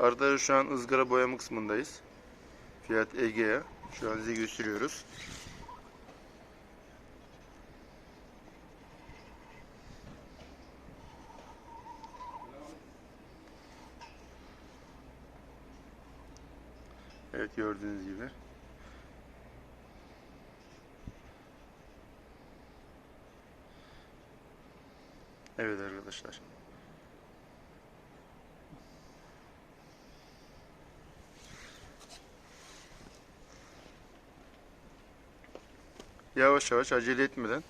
Arkadaşlar şu an ızgara boyama kısmındayız. Fiyat Egea. Şu an size gösteriyoruz. Evet gördüğünüz gibi. Evet arkadaşlar. Yavaş yavaş acele etmeden.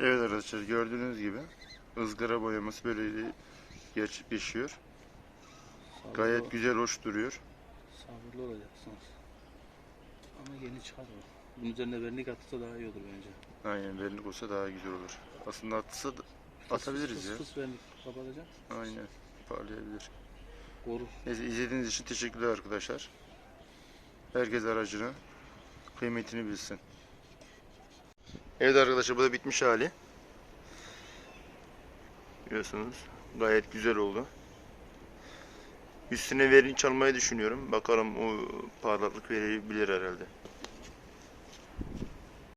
Evet arkadaşlar gördüğünüz gibi ızgara boyaması böyle gerçekleşiyor. Sabırlı, Gayet güzel hoş duruyor. sabırlı olacaksınız. Ama yeni çıkar o. Bunun üzerine vernik atılsa daha iyi olur bence. Aynen vernik olsa daha güzel olur. Aslında atsa da Fıs atabiliriz fıs ya. Fıs vernik kapatacak. Aynen parlayabilir. Korur. Neyse izlediğiniz için teşekkürler arkadaşlar. Herkes aracını kıymetini bilsin. Evet arkadaşlar bu da bitmiş hali. Biliyorsunuz gayet güzel oldu. Üstüne verin çalmayı düşünüyorum. Bakalım o parlaklık verebilir herhalde.